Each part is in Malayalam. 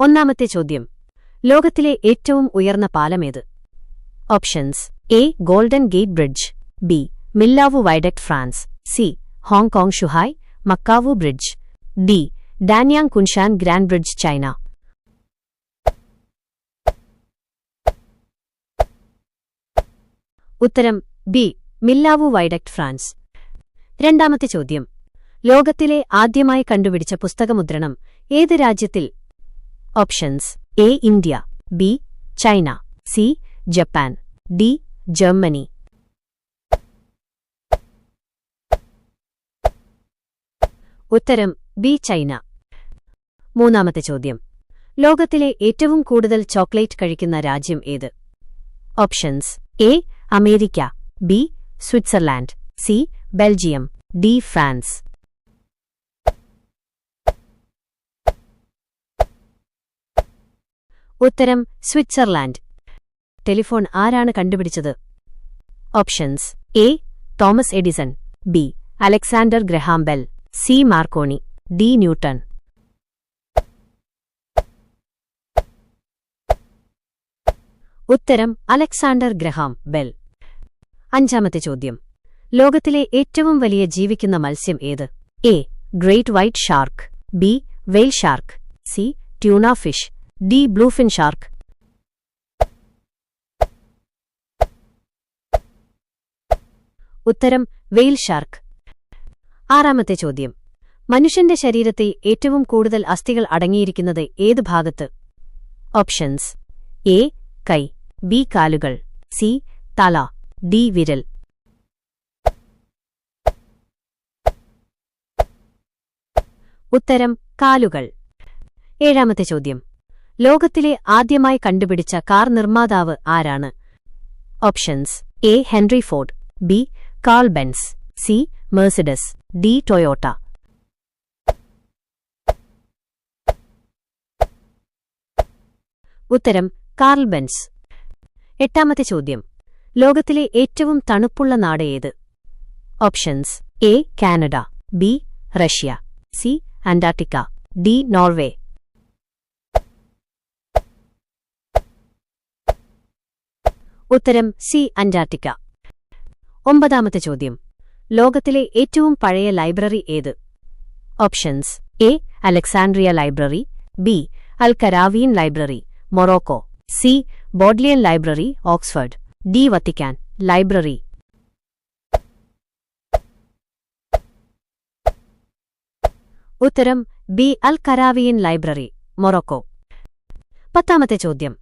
ഒന്നാമത്തെ ചോദ്യം. ലോകത്തിലെ ഏറ്റവും ഉയർന്ന പാലമേത്? Options. A golden gate bridge. B Millau viaduct France. C Hong Kong Zhuhai Macau bridge. D Danyang Kunshan grand bridge China. ഉത്തരം ബി മില്ലാവു വൈഡക്ട് ഫ്രാൻസ്. രണ്ടാമത്തെ ചോദ്യം. ലോകത്തിലെ ആദ്യമായി കണ്ടുപിടിച്ച പുസ്തകമുദ്രണം ഏത് രാജ്യത്തിൽ options A India B China C Japan D Germany ഉത്തരം. ബി ചൈന മൂന്നാമത്തെ ചോദ്യം. ലോകത്തിലെ ഏറ്റവും കൂടുതൽ ചോക്ലേറ്റ് കഴിക്കുന്ന രാജ്യം ഏത്? Options A America. B Switzerland. C Belgium. D France. ഉത്തരം സ്വിറ്റ്സർലാൻഡ്. ടെലിഫോൺ ആരാണ് കണ്ടുപിടിച്ചത്? Options A Thomas Edison B Alexander Graham Bell C Marconi D Newton. ഉത്തരം അലക്സാണ്ടർ ഗ്രഹാം ബെൽ. അഞ്ചാമത്തെ ചോദ്യം. ലോകത്തിലെ ഏറ്റവും വലിയ ജീവിക്കുന്ന മത്സ്യം ഏത്? A great white shark B whale shark C tuna fish. D bluefin shark. ഉത്തരം വെയിൽ ഷാർക്ക്. ആറാമത്തെ ചോദ്യം. മനുഷ്യന്റെ ശരീരത്തിൽ ഏറ്റവും കൂടുതൽ അസ്ഥികൾ അടങ്ങിയിരിക്കുന്നത് ഏത് ഭാഗത്ത്? ഓപ്ഷൻസ്. എ കൈ. ബി കാലുകൾ. സി തല. ഡി വിരൽ. ഉത്തരം കാലുകൾ. ഏഴാമത്തെ ചോദ്യം. ലോകത്തിലെ ആദ്യമായി കണ്ടുപിടിച്ച കാർ നിർമ്മാതാവ് ആരാണ്? Options. A. Henry Ford. B. Karl Benz. C. Mercedes D. Toyota. ഉത്തരം കാർൽ ബെൻസ്. എട്ടാമത്തെ ചോദ്യം. ലോകത്തിലെ ഏറ്റവും തണുപ്പുള്ള നാട് ഏത്? Options. A. Canada. B. Russia. C. Antarctica. D. Norway. ഉത്തരം സി അന്റാർട്ടിക്ക. ഒമ്പതാമത്തെ ചോദ്യം. ലോകത്തിലെ ഏറ്റവും പഴയ ലൈബ്രറി ഏത്? Options. A Alexandria library. B Al Qarawiyyin library. Morocco. C Bodleian library Oxford. D Vatican. Library. ഉത്തരം B Al Qarawiyyin library. Morocco. പത്താമത്തെ ചോദ്യം.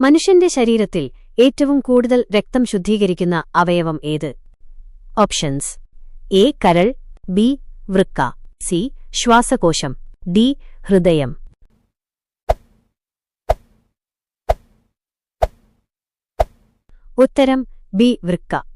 മനുഷ്യന്റെ ശരീരത്തിൽ ഏറ്റവും കൂടുതൽ രക്തം ശുദ്ധീകരിക്കുന്ന അവയവം ഏത്? ഓപ്ഷൻസ്. എ കരൾ ബി വൃക്ക. സി ശ്വാസകോശം. ഡി ഹൃദയം. ഉത്തരം ബി വൃക്ക.